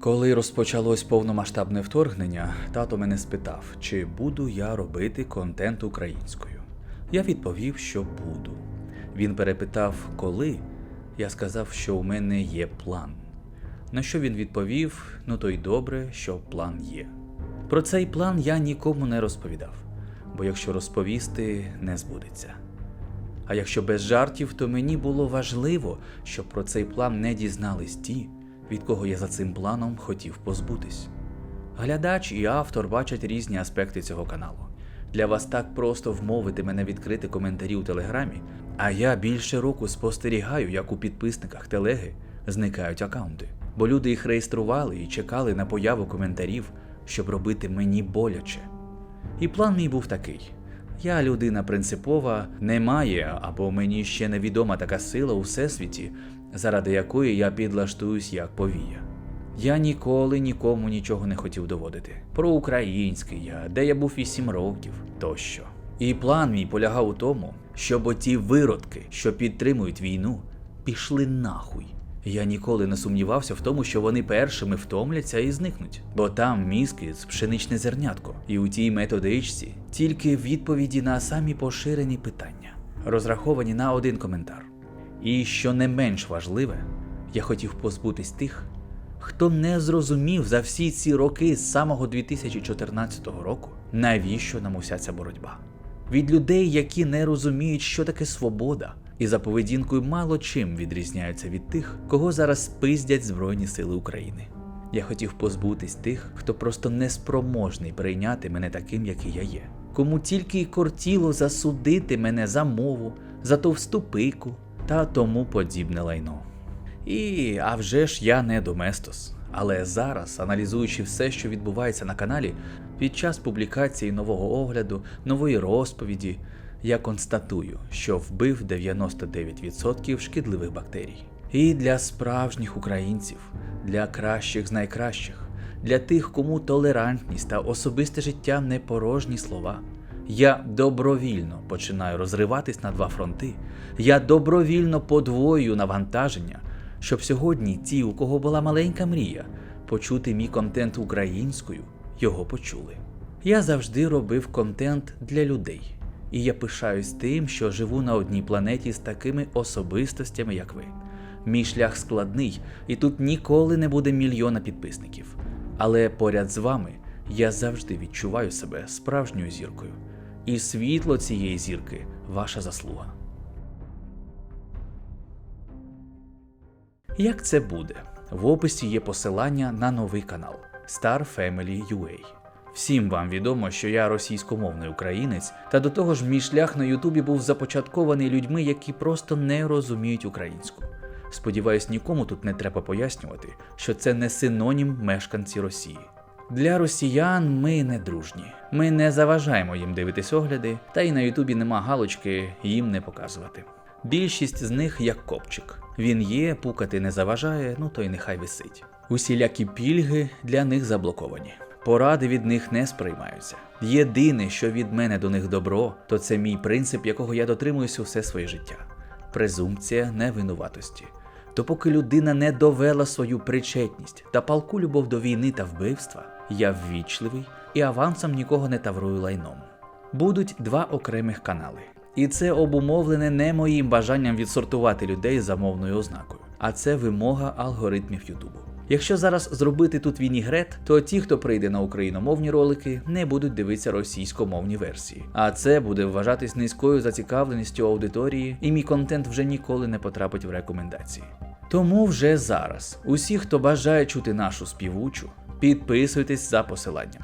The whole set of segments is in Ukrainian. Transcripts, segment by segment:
Коли розпочалось повномасштабне вторгнення, тато мене спитав, чи буду я робити контент українською. Я відповів, що буду. Він перепитав, коли. Я сказав, що у мене є план. На що він відповів: ну то й добре, що план є. Про цей план я нікому не розповідав, бо якщо розповісти, не збудеться. А якщо без жартів, то мені було важливо, щоб про цей план не дізнались ті, від кого я за цим планом хотів позбутись. Глядач і автор бачать різні аспекти цього каналу. Для вас так просто вмовити мене відкрити коментарі у телеграмі, а я більше року спостерігаю, як у підписниках телеги зникають акаунти, бо люди їх реєстрували і чекали на появу коментарів, щоб робити мені боляче. І план мій був такий: я людина принципова, немає або мені ще невідома така сила у всесвіті, заради якої я підлаштуюсь як повія. Я ніколи нікому нічого не хотів доводити. Про український я, де я був вісім років тощо. І план мій полягав у тому, щоб оті виродки, що підтримують війну, пішли нахуй. Я ніколи не сумнівався в тому, що вони першими втомляться і зникнуть, бо там мізки з пшеничне зернятко, і у тій методичці тільки відповіді на самі поширені питання, розраховані на один коментар. І що не менш важливе, я хотів позбутись тих, хто не зрозумів за всі ці роки з самого 2014 року, навіщо нам уся ця боротьба. Від людей, які не розуміють, що таке свобода, і за поведінкою мало чим відрізняються від тих, кого зараз пиздять Збройні Сили України. Я хотів позбутись тих, хто просто неспроможний прийняти мене таким, який я є. Кому тільки й кортіло засудити мене за мову, за товсту пику та тому подібне лайно. І а вже ж я не доместос. Але зараз, аналізуючи все, що відбувається на каналі, під час публікації нового огляду, нової розповіді, я констатую, що вбив 99% шкідливих бактерій. І для справжніх українців, для кращих з найкращих, для тих, кому толерантність та особисте життя не порожні слова. Я добровільно починаю розриватись на два фронти. Я добровільно подвоюю навантаження, щоб сьогодні ті, у кого була маленька мрія, почути мій контент українською, його почули. Я завжди робив контент для людей, і я пишаюсь тим, що живу на одній планеті з такими особистостями, як ви. Мій шлях складний, і тут ніколи не буде мільйона підписників. Але поряд з вами я завжди відчуваю себе справжньою зіркою. І світло цієї зірки ваша заслуга. Як це буде? В описі є посилання на новий канал Star Family UA. Всім вам відомо, що я російськомовний українець, та до того ж мій шлях на Ютубі був започаткований людьми, які просто не розуміють українську. Сподіваюсь, нікому тут не треба пояснювати, що це не синонім мешканці Росії. Для росіян ми не дружні. Ми не заважаємо їм дивитись огляди, та й на Ютубі нема галочки їм не показувати. Більшість з них як копчик. Він є, пукати не заважає, ну то й нехай висить. Усілякі пільги для них заблоковані. Поради від них не сприймаються. Єдине, що від мене до них добро, то це мій принцип, якого я дотримуюся все своє життя презумпція невинуватості. Допоки людина не довела свою причетність та палку любов до війни та вбивства, я ввічливий і авансом нікого не таврую лайном. Будуть два окремих канали. І це обумовлене не моїм бажанням відсортувати людей за мовною ознакою, а це вимога алгоритмів Ютубу. Якщо зараз зробити тут вінігрет, то ті, хто прийде на україномовні ролики, не будуть дивитися російськомовні версії. А це буде вважатись низькою зацікавленістю аудиторії, і мій контент вже ніколи не потрапить в рекомендації. Тому вже зараз усі, хто бажає чути нашу співучу, підписуйтесь за посиланням.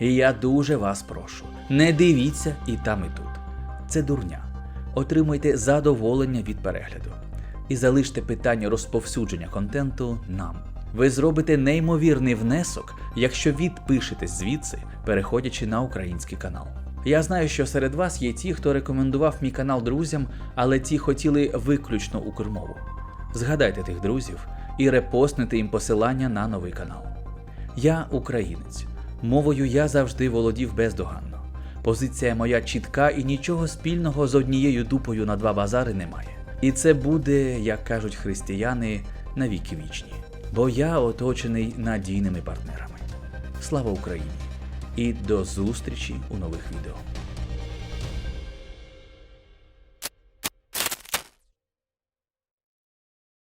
І я дуже вас прошу, не дивіться і там, і тут. Це дурня. Отримуйте задоволення від перегляду. І залиште питання розповсюдження контенту нам. Ви зробите неймовірний внесок, якщо відпишетесь звідси, переходячи на український канал. Я знаю, що серед вас є ті, хто рекомендував мій канал друзям, але ті хотіли виключно укрмову. Згадайте тих друзів і репостнете їм посилання на новий канал. Я українець. Мовою я завжди володів бездоганно. Позиція моя чітка і нічого спільного з однією дупою на два базари немає. І це буде, як кажуть християни, навіки вічні. бо я оточений надійними партнерами. Слава Україні! І до зустрічі у нових відео.